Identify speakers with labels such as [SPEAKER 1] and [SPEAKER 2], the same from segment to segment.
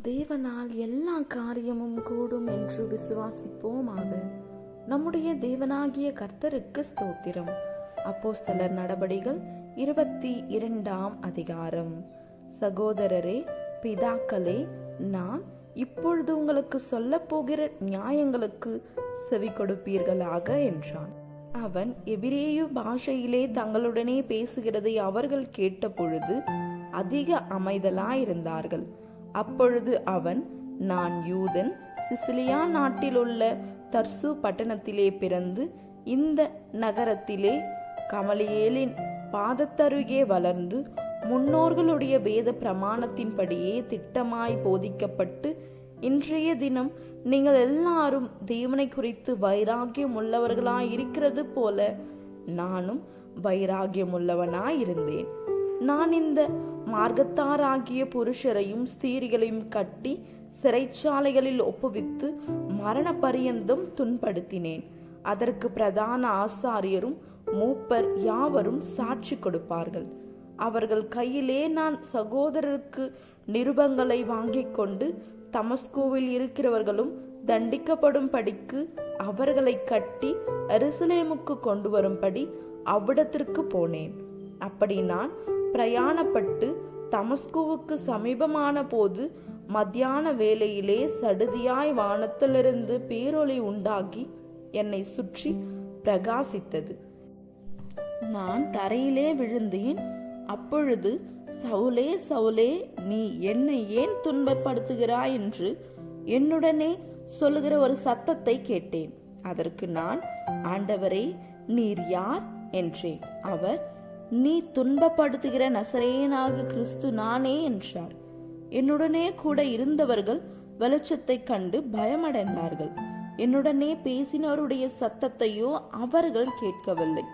[SPEAKER 1] தேவனால் எல்லா காரியமும் கூடும் என்று விசுவாசிப்போமாக. நம்முடைய தேவனாகிய கர்த்தருக்கு ஸ்தோத்திரம். அப்போஸ்தலர் நடபடிகள் இருபத்தி இரண்டாம் அதிகாரம். சகோதரரே பிதாக்களே நான் இப்பொழுது உங்களுக்கு சொல்லப்போகிற நியாயங்களுக்கு செவி கொடுப்பீர்களாக என்றான். அவன் எபிரேயு பாஷையிலே தங்களுடனே பேசுகிறதை அவர்கள் கேட்டபொழுது அதிக அமைதலாயிருந்தார்கள். அப்பொழுது அவன் நான் யூதன் சிசிலியா நாட்டிலுள்ள தர்சு பட்டணத்திலே பிறந்து இந்த நகரத்திலே கமலியேலின் பாதத்தருகே வளர்ந்து முன்னோர்களுடைய வேத பிரமாணத்தின்படியே திட்டமாய் போதிக்கப்பட்டு இன்றைய தினம் நீங்கள் எல்லாரும் தேவனை குறித்து வைராகியம் உள்ளவர்களாய் இருக்கிறது போல நானும் வைராகியம் உள்ளவனாய் இருந்தேன் நான் இந்த மார்க்கத்தாராகிய புருஷரையும் ஸ்திரீகளையும் கட்டி சிறைச்சாலைகளில் ஒப்புவித்து மரண பரியந்தம் துன்படுத்தினேன். அதற்கு பிரதான ஆசாரியரும் மூப்பர் யாவரும் சாட்சி கொடுப்பார்கள். அவர்கள் கையிலே நான் சகோதரருக்கு நிருபங்களை வாங்கிக் கொண்டு தமஸ்கோவில் இருக்கிறவர்களும் தண்டிக்கப்படும் படிக்கு அவர்களை கட்டி அருசலேமுக்கு கொண்டு வரும்படி அவ்விடத்திற்கு போனேன். அப்படி நான் பிரயாணப்பட்டு தமஸ்குவுக்கு சமீபமான போது மத்தியான வேளையிலே சடுதியாய் வானத்திலிருந்து பேரொளி உண்டாகி என்னை சுற்றி பிரகாசித்தது. நான் தரையிலே விழுந்தேன். அப்பொழுது சவுலே சவுலே நீ என்னை ஏன் துன்பப்படுத்துகிறாய்? என்று என்னுடனே சொல்லுகிற ஒரு சத்தத்தை கேட்டேன். அதற்கு நான் ஆண்டவரே நீர் யார்? என்றேன். அவர் நீ துன்பப்படுத்துகிற நசரேயனாக கிறிஸ்து நானே என்றார். என்னுடனே கூட இருந்தவர்கள் வெளிச்சத்தை கண்டு பயமடைந்தார்கள். என்னுடனே பேசினவருடைய சத்தத்தையோ அவர்கள் கேட்கவில்லை.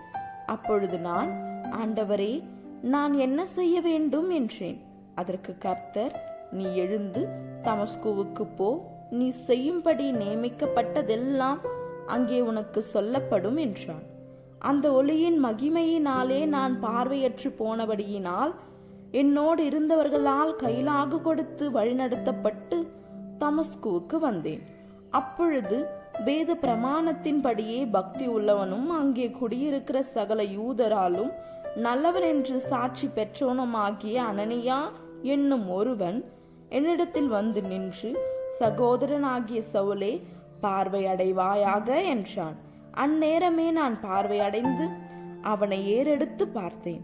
[SPEAKER 1] அப்பொழுது நான் ஆண்டவரே நான் என்ன செய்ய வேண்டும் என்றேன். அதற்கு கர்த்தர் நீ எழுந்து தமஸ்குவுக்கு போ. நீ செய்யும்படி நியமிக்கப்பட்டதெல்லாம் அங்கே உனக்கு சொல்லப்படும் என்றான் அந்த ஒளியின் மகிமையினாலே நான் பார்வையற்று போனபடியினால் என்னோடு இருந்தவர்களால் கைலாகு கொடுத்து வழிநடத்தப்பட்டு தமஸ்குவுக்கு வந்தேன். அப்பொழுது வேத பிரமாணத்தின்படியே பக்தி உள்ளவனும் அங்கே குடியிருக்கிற சகல யூதராலும் நல்லவன் என்று சாட்சி பெற்றோனுமாகிய அனனியா என்னும் ஒருவன் என்னிடத்தில் வந்து நின்று சகோதரனாகிய சவுலே பார்வை அடைவாயாக என்றான். அந்நேரமே நான் பார்வையடைந்து அவனை ஏறெடுத்து பார்த்தேன்.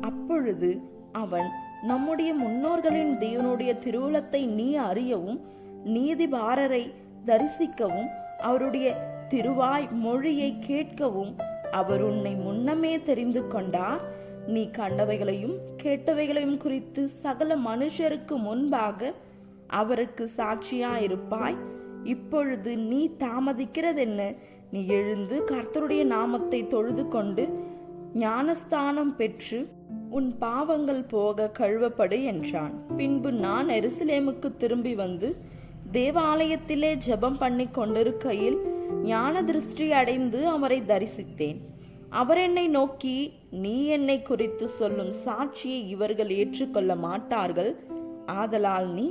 [SPEAKER 1] அப்பொழுது அவன் நம்முடைய முன்னோர்களின் தேவனுடைய திருவுளத்தை நீ அறியவும் நீதிபாரரை தரிசிக்கவும் அவருடைய திருவாய் மொழியை கேட்கவும் அவர் உன்னை முன்னமே தெரிந்து கொண்டார். நீ கண்டவைகளையும் கேட்டவைகளையும் குறித்து சகல மனுஷருக்கு முன்பாக அவருக்கு சாட்சியாயிருப்பாய். இப்பொழுது நீ தாமதிக்கிறதென்ன? நீ எழுந்து கர்த்தருடைய நாமத்தை தொழுது கொண்டு ஞானஸ்தானம் பெற்று உன் பாவங்கள் போக கழுவப்படு என்றான். பின்பு நான் எருசலேமுக்கு திரும்பி வந்து தேவாலயத்திலே ஜெபம் பண்ணி கொண்டிருக்கையில் ஞான திருஷ்டி அடைந்து அவரை தரிசித்தேன். அவர் என்னை நோக்கி நீ என்னை குறித்து சொல்லும் சாட்சியை இவர்கள் ஏற்றுக்கொள்ள மாட்டார்கள். ஆதலால் நீ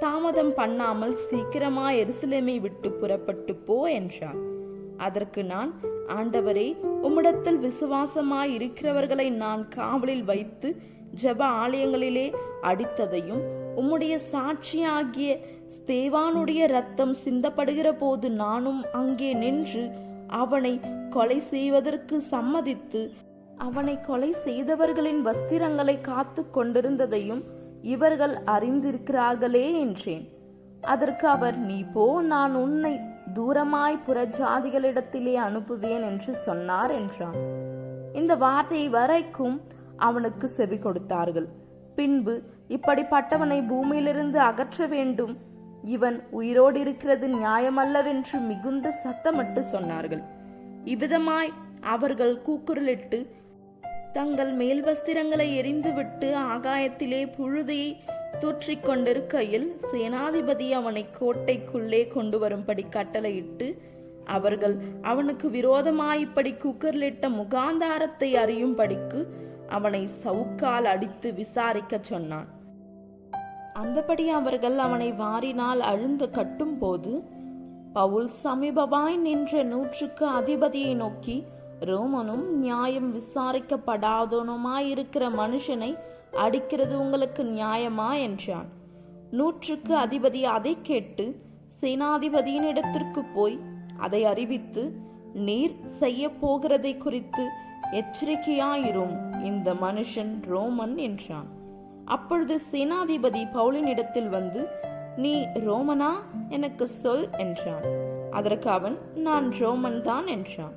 [SPEAKER 1] தாமதம் பண்ணாமல் சீக்கிரமா எருசலேமை விட்டு புறப்பட்டு போ என்றான். அதற்கு நான் ஆண்டவரே உம்மிடத்தில் விசுவாசமாய் இருக்கிறவர்களை நான் காவலில் வைத்து ஜெப ஆலயங்களிலே அடித்ததையும் உம்முடைய சாட்சியாகிய ஸ்தேவானுடைய ரத்தம் சிந்தப்படுகிற போது நானும் அங்கே நின்று அவனை கொலை செய்வதற்கு சம்மதித்து அவனை கொலை செய்தவர்களின் வஸ்திரங்களை காத்து கொண்டிருந்ததையும் இவர்கள் அறிந்திருக்கிறார்களே என்றேன். அதற்கு அவர் நீ போ நான் உன்னை தூரமாய் புறஜாதிகளிடத்திலே அனுப்புவேன் என்று சொன்னார் என்றான். இந்த வார்த்தை வரைக்கும் அவனுக்கு செவி கொடுத்தார்கள். பின்பு இப்படிப்பட்டவனை பூமியிலிருந்து அகற்ற வேண்டும். இவன் உயிரோடு இருக்கிறது நியாயமல்லவென்று மிகுந்த சத்தமிட்டு சொன்னார்கள். இவ்விதமாய் அவர்கள் கூக்குரலிட்டு தங்கள் மேல் வஸ்திரங்களை எரிந்துவிட்டு ஆகாயத்திலே புழுதியை தூற்றிக் கொண்டிருக்கையில் சேனாதிபதி அவனை கோட்டைக்குள்ளே கொண்டு வரும்படி கட்டளையிட்டு அவர்கள் அவனுக்கு விரோதமாய் இப்படி குக்கர்லிட்ட முகாந்தாரத்தை அறியும்படிக்கு அவனை சவுக்கால் அடித்து விசாரிக்க சொன்னான். அந்தபடி அவர்கள் அவனை வாரினால் அழுந்து கட்டும்போது பவுல் சமீபமாய் நின்ற நூற்றுக்கு அதிபதியை நோக்கி ரோமனும் நியாயம் விசாரிக்கப்படாதவனுமாயிருக்கிற மனுஷனை அடிக்கிறது உங்களுக்கு நியாயமா என்றான். நூற்றுக்கு அதிபதி அதை கேட்டு சேனாதிபதியின் இடத்திற்கு போய் அதை அறிவித்து நீர் செய்ய போகிறதை குறித்து எச்சரிக்கையாயிரும் இந்த மனுஷன் ரோமன் என்றான். அப்பொழுது சேனாதிபதி பவுலினிடத்தில் வந்து நீ ரோமனா? எனக்கு சொல் என்றான். அதற்கு அவன் நான் ரோமன் தான் என்றான்.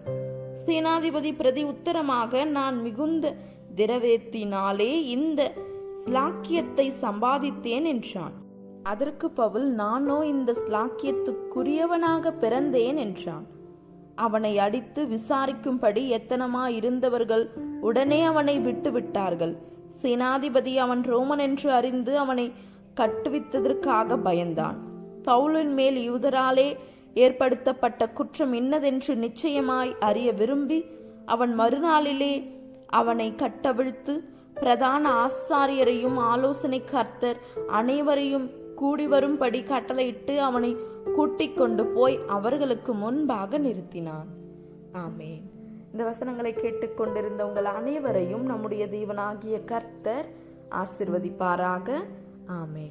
[SPEAKER 1] சேனாதிபதி பிரதி உத்தரமாக நான் மிகுந்த திரவேத்தினாலே இந்த ஸ்லாக்கியத்தை சம்பாதித்தேன் என்றான். அதற்கு பவுல் நானோ இந்த ஸ்லாக்கியத்துக்குரியவனாக பிறந்தேன் என்றான். அவனை அடித்து விசாரிக்கும்படி எத்தனமா இருந்தவர்கள் உடனே அவனை விட்டு விட்டார்கள் சேனாதிபதி அவன் ரோமன் என்று அறிந்து அவனை கட்டுவித்ததற்காக பயந்தான். பவுலின் மேல் யூதராலே ஏற்படுத்தப்பட்ட குற்றம் இன்னதென்று நிச்சயமாய் அறிய விரும்பி அவன் மறுநாளிலே அவனை கட்டவிழ்த்து பிரதான ஆசாரியரையும் ஆலோசனை கர்த்தர் அனைவரையும் கூடி வரும்படி கட்டளையிட்டு அவனை கூட்டிக் கொண்டு போய் அவர்களுக்கு முன்பாக நிறுத்தினான். ஆமே இந்த வசனங்களை கேட்டுக்கொண்டிருந்த உங்கள் அனைவரையும் நம்முடைய தேவனாகிய கர்த்தர் ஆசிர்வதிப்பாராக. ஆமே